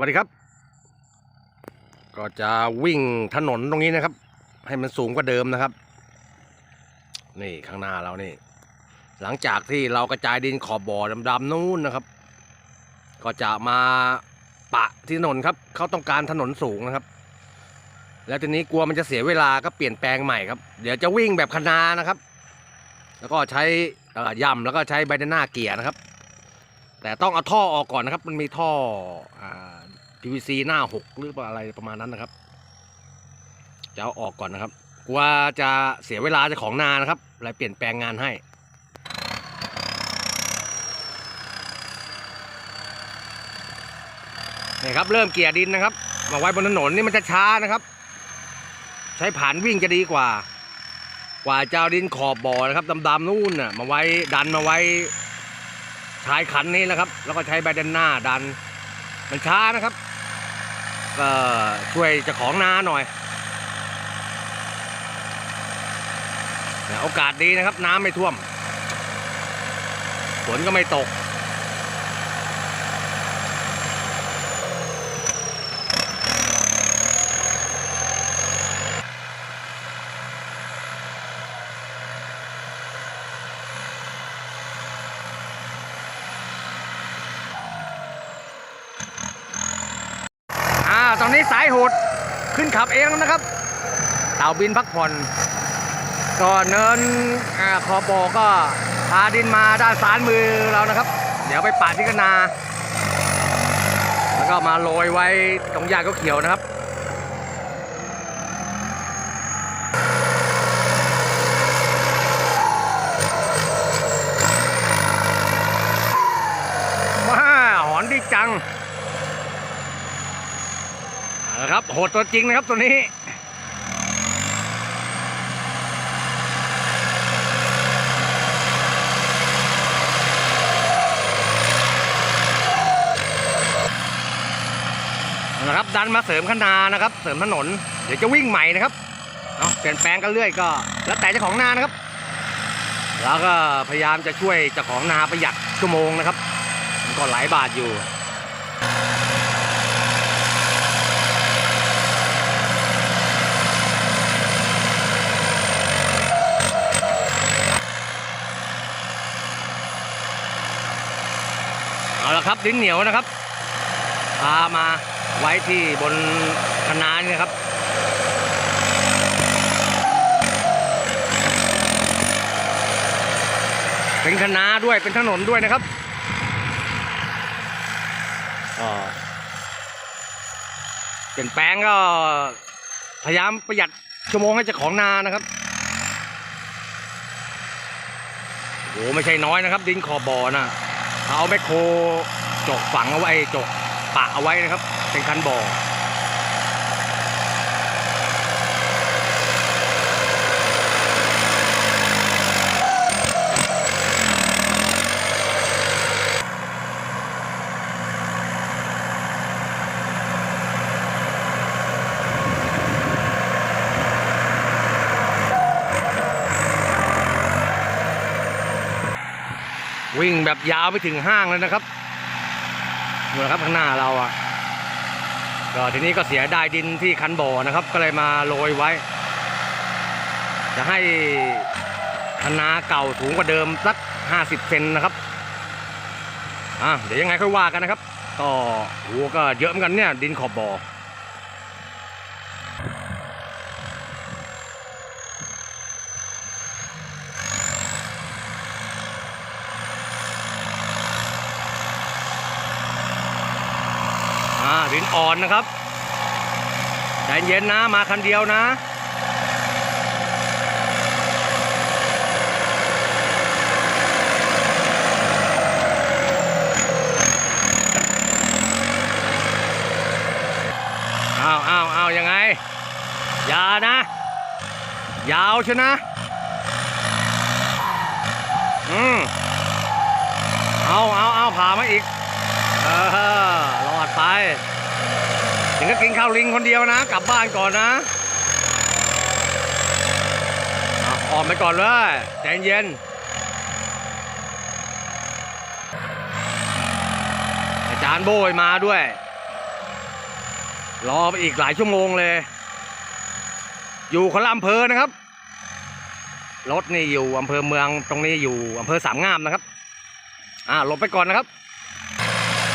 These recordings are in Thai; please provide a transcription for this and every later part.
วัสดีครับ ก็จะวิ่งถนนตรงนี้นะครับ ให้มันสูงกว่าเดิมนะครับ นี่ข้างหน้าเรานี่ หลังจากที่เรากระจายดินขอบบ่อดำๆนู้นนะครับ ก็จะมาปะที่ถนนครับ เขาต้องการถนนสูงนะครับ แล้วทีนี้กลัวมันจะเสียเวลาก็เปลี่ยนแปลงใหม่ครับ เดี๋ยวจะวิ่งแบบคณานะครับ แล้วก็ใช้ย่ำแล้วก็ใช้ไบเดน่าเกียร์นะครับ แต่ต้องเอาท่อออกก่อนนะครับ มันมีท่ออ่า PVC หน้าหกหรืออะไรประมาณนั้นนะครับ จะเอาออกก่อนนะครับกลัวจะเสียเวลาจะของนานะครับเลยเปลี่ยนแปลงงานให้นี่ครับเริ่มเกียร์ดินนะครับมาไว้บนถนนนี่มันจะช้านะครับ ใช้ผ่านวิ่งจะดีกว่า กว่าจะเอาดินขอบบ่อนะครับดำๆนู่นน่ะมาไว้ดันมาไว้ชายขันนี้นะครับ แล้วก็ใช้ใบด้านหน้าดันมันช้านะครับ ก็ช่วยเจ้าของนาหน่อยโอกาสดีนะครับน้ำไม่ท่วมฝนก็ไม่ตก อ่า ตอนนี้สาย โหด ขึ้นขับเองนะครับ เต่าบินพักผ่อนก็เนินอาขอบบ่อก็พาดินมาด้านซ้ายมือเรานะครับ เดี๋ยวไปปาดที่กนา แล้วก็มาโรยไว้ตรงหญ้าเขียวนะครับมาหอนดีจัง เอาละครับโหดตัวจริงนะครับตัวนี้เอาละครับดันมาเสริมขนานะครับ เสริมถนน เดี๋ยวจะวิ่งใหม่นะครับเอาะเปลี่ยนแปลงกันเรื่อยก็ แล้วแต่เจ้าของนานะครับ แล้วก็พยายามจะช่วยเจ้าของนาประหยัดชั่วโมงนะครับ มันก็หลายบาทอยู่ เอาละ ครับดินเหนียวนะครับพามาไว้ที่บนคะนานี่นะครับเป็นคะนาด้วยเป็นถนนด้วยนะครับเปลี่ยนแปลงก็พยายามประหยัดชั่วโมงให้เจ้าของนานะครับโอ้โหไม่ใช่น้อยนะครับ ดินขอบบ่อนะ เอาแมคโครจกฝังเอาไว้จกปะเอาไว้นะครับ เป็นคันบ่อ วิ่งแบบยาวไปถึงห้างเลยนะครับดูนครับข้างหน้าเราอะก็ทีนี้ก็เสียดายดินที่คันบ่อนะครับ ก็เลยมาโรยไว้ จะให้คะนาเก่าสูงกว่าเดิมสักห้าสิบเซนนะครับอะเดี๋ยวยังไงค่อยว่ากันนะครับ ก็โหก็เยอะเหมือนกันเนี่ยดินขอบบ่อ นอ่อนนะครับใจเย็นนะมาคันเดียวนะอ้าวอ้าวอ้าวยังไง อย่านะ ยาวชนะ อืมเอาเอาเอาผ่ามาอีก เออรอดไป ถึงก็กินข้าวลิงคนเดียวนะ กลับบ้านก่อนนะออกไปก่อนเลยใจเย็นอาจารย์โบยมาด้วย รอไปอีกหลายชั่วโมงเลย อยู่คนละอำเภอนะครับ รถนี่อยู่อำเภอเมืองตรงนี้อยู่อำเภอสามงามนะครับ อ่าหลบไปก่อนนะครับ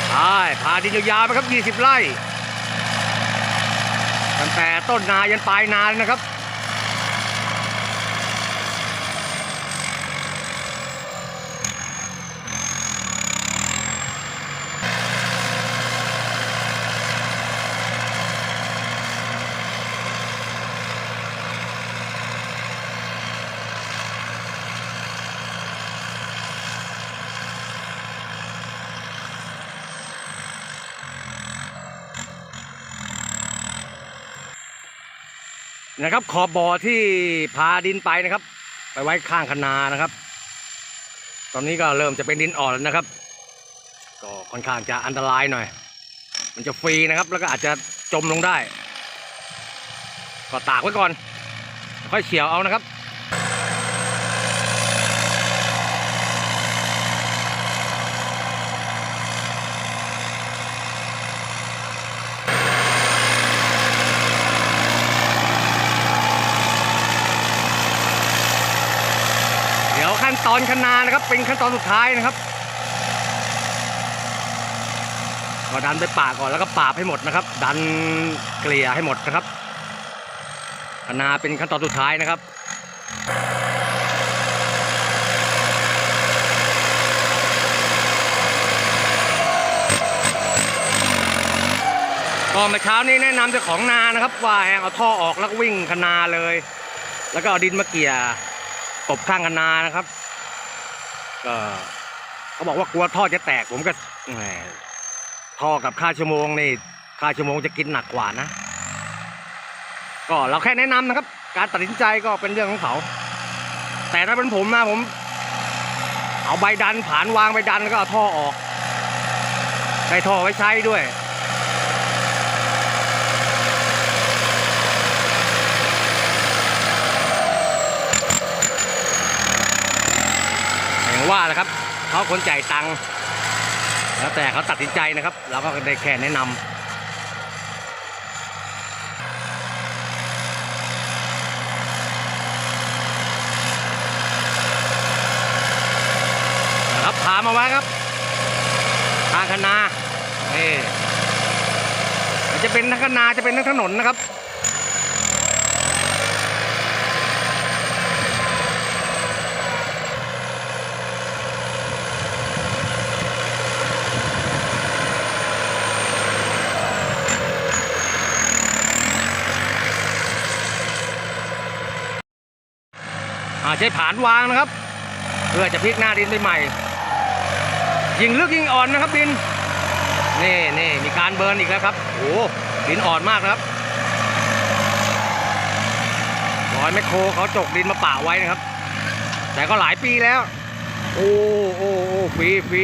ไปพาดินยาวๆไปครับยี่สิบ20 ไร่ แต่ต้นนายันปลายนาเลยนะครับ นะครับ ขอบบ่อที่พาดินไปนะครับ ไปไว้ข้างคนานะครับ ตอนนี้ก็เริ่มจะเป็นดินอ่อนแล้วนะครับ ก็ค่อนข้างจะอันตรายหน่อย มันจะฟรีนะครับ แล้วก็อาจจะจมลงได้ ก็ตากไว้ก่อน ค่อยเฉียวเอานะครับ ขั้นตอนคณานะครับ เป็นขั้นตอนสุดท้ายนะครับก็ดันไปปากก่อนแล้วก็ปาบให้หมดนะครับ ดันเกลี่ยให้หมดนะครับคณาเป็นขั้นตอนสุดท้ายนะครับก็เมื่อเช้านี้แนะนำเจ้าของนานะครับ ว่าให้เอาท่อออกแล้วก็วิ่งคณาเลย แล้วก็เอาดินมาเกลี่ยตบข้างกันนานะครับ ก็เขาบอกว่ากลัวท่อจะแตกผมก็แหมท่อกับค่าชั่วโมงนี่ค่าชั่วโมงจะกินหนักกว่านะ ก็เราแค่แนะนำนะครับ การตัดสินใจก็เป็นเรื่องของเขา แต่ถ้าเป็นผมนะผม เอาใบดันผานวางใบดันแล้วก็เอาท่อออกใช้ท่อไว้ใช้ด้วย อย่างว่า แหละครับเขาคนจ่ายตังค์แล้วแต่เขาตัดสินใจนะครับ เราก็ได้แค่แนะนำนะครับพามาไว้ครับ ทางคณานี่มันจะเป็นทั้งคณาจะเป็นทั้งถนนนะครับ ช้ผานวางนะครับ เพื่อจะพลิกหน้าดินไปใหม่ ยิงลึกยิงอ่อนนะครับดินนี่นี่มีการเบิร์นอีกแล้วครับโอ้ดินอ่อนมากนะครับรอยแมคโครเขาจกดินมาป่าไว้นะครับ แต่ก็หลายปีแล้ว โอ้โอ้โอ้ฟรีฟรี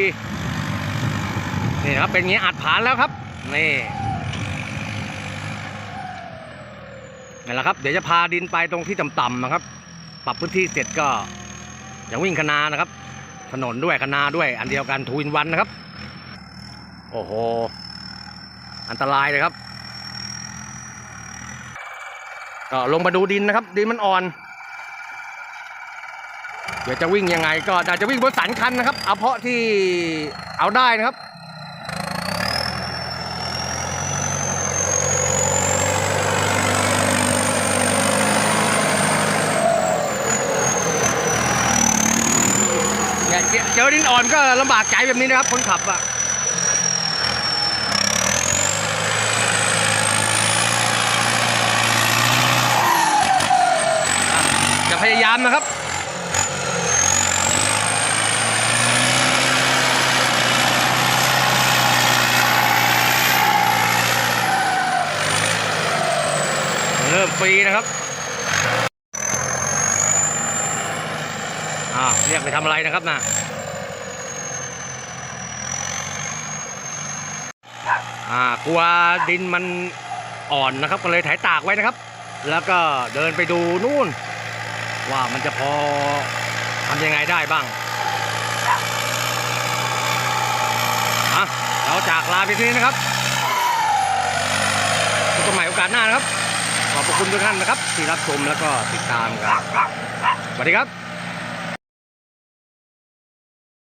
นี่ครับเป็นงี้อัดผานแล้วครับนี่นี่แหละครับ เดี๋ยวจะพาดินไปตรงที่ต่ำๆนะครับ ปรับพื้นที่เสร็จก็จะวิ่งคณานะครับ ถนนด้วยคณาด้วย อันเดียวกันทวินวันนะครับ โอ้โห อันตรายเลยครับ ก็ลงมาดูดินนะครับ ดินมันอ่อน เดี๋ยวจะวิ่งยังไงก็อาจจะวิ่งบนสันคันนะครับ เอาเพาะที่เอาได้นะครับ เนี่ยเจอเจ อนก็ลำบากใจแบบนี้นะครับ คนขับอะจะพยายามนะครับเริ่มฟรีนะครับอ่าเรียกไปทำอะไรนะครับน่ะ อ่ากลัวดินมันอ่อนนะครับ ก็เลยไถตากไว้นะครับ แล้วก็เดินไปดูนู่น ว่ามันจะพอทำยังไงได้บ้างอะเราจากลาไปที่นี้นะครับเปิดใหม่โอกาสหน้านะครับ ขอบพระคุณทุกท่านนะครับ ที่รับชมแล้วก็ติดตามครับสวัสดีครับ